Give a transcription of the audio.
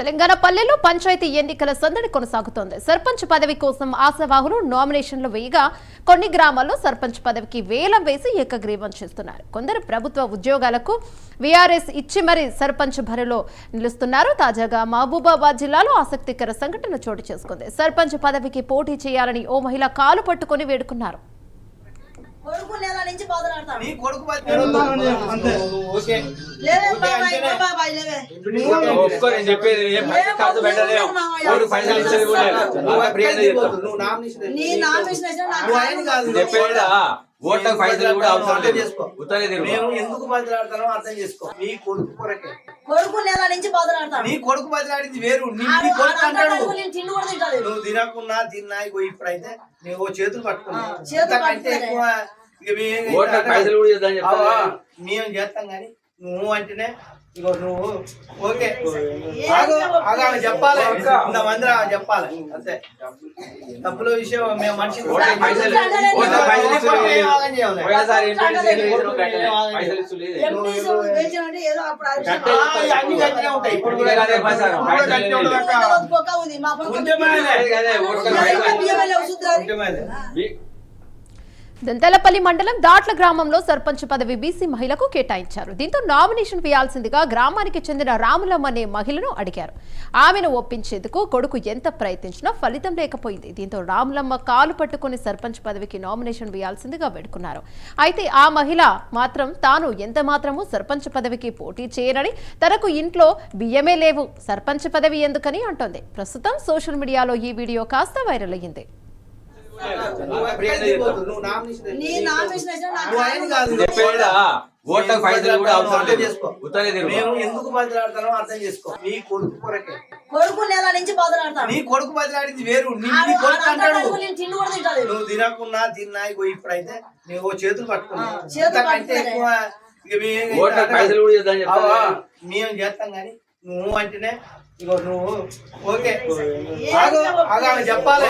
తెలంగాణ పల్లెల్లో పంచాయతీ ఎన్నికల సందడి కొనసాగుతోంది. సర్పంచ్ పదవి కోసం ఆశావాహులు నామినేషన్లు వేయగా కొన్ని గ్రామాల్లో సర్పంచ్ పదవికి వేలం వేసి ఏకగ్రీవం చేస్తున్నారు. కొందరు ప్రభుత్వ ఉద్యోగాలకు వీఆర్ఎస్ ఇచ్చి మరీ సర్పంచ్ బరిలో నిలుస్తున్నారు. తాజాగా మహబూబాబాద్ జిల్లాలో ఆసక్తికర సంఘటన చోటు చేసుకుంది. సర్పంచ్ పదవికి పోటీ చేయాలని ఓ మహిళ కాలు పట్టుకొని వేడుకున్నారు. కొడుకు నెల నుంచి నేను చెప్పేది ఏం పైసలు ఓటు పైసలు ఇచ్చేది కూడా. చెప్పేదా ఓట్లకు పైసలు కూడా అవసరం లేదు. ఉత్తరే ఎందుకు బదిలాడతానో అర్థం చేసుకో. నీ కొడుకు కొరకే. కొడుకు నెల నుంచి నీ కొడుకు బదిలాడింది వేరు. నీ కొడుకు అంటాడు నువ్వు తినకున్నా తిన్నా ఇగో ఇప్పుడైతే నువ్వు చేతులు పట్టుకున్నావు చేతులు పట్టుకునే. ఎక్కువ ఓట్లకు పైసలు కూడా చేద్దాం మేము చేస్తాం కానీ నువ్వు అంటేనే ఇగో నువ్వు ఓకే. ఆమె చెప్పాలి. ఇంతమంది ఆమె చెప్పాలి. అంతే. డబ్బుల విషయం మేము మనిషి అన్ని గట్టిగా ఉంటాయి. ఇప్పుడు కూడా గట్టిగా. దంతలపల్లి మండలం దాట్ల గ్రామంలో సర్పంచ్ పదవి బీసీ మహిళకు కేటాయించారు. దీంతో నామినేషన్ వేయాల్సిందిగా గ్రామానికి చెందిన రాములమ్మ అనే మహిళను అడిగారు. ఆమెను ఒప్పించేందుకు కొడుకు ఎంత ప్రయత్నించినా ఫలితం లేకపోయింది. దీంతో రాములమ్మ కాలు పట్టుకుని సర్పంచ్ పదవికి నామినేషన్ వేయాల్సిందిగా వేడుకున్నారు. అయితే ఆ మహిళ మాత్రం తాను ఎంత మాత్రమూ సర్పంచ్ పదవికి పోటీ చేయరని తనకు ఇంట్లో బియ్యమే లేవు సర్పంచ్ పదవి ఎందుకని అంటోంది. ప్రస్తుతం సోషల్ మీడియాలో ఈ వీడియో కాస్త వైరల్ అయ్యింది. నీ వేసుకో. నామినేషన్ వేసినా నాకు నువ్వు ఆయన కాదు. చెప్పేదా ఓట్లకు పైసలు కూడా అవసరం అర్థం లేదు. చేసుకో. ఉత్తరే తిరుగు. మేము ఎందుకు బదిలాడతానో అర్థం చేసుకో. నీ కొడుకు కొరకే. కొడుకు నెల నుంచి బాధలాడతాడు నీ కొడుకు బదిలాడింది వేరు. నీ నీ కొడుకు అంటాడు, నువ్వు తినకున్నా తిన్నా ఇగో ఇప్పుడైతే నువ్వు చేతులు పట్టుకున్నావు. ఆ, చేతులు ఇంతకంటే పట్టుకునే. ఎక్కువ ఇక మేము ఓట్లకు పైసలు కూడా చేద్దాం మేము చేస్తాం కానీ నువ్వు అంటేనే ఇగో నువ్వు ఓకే. చెప్పాలి.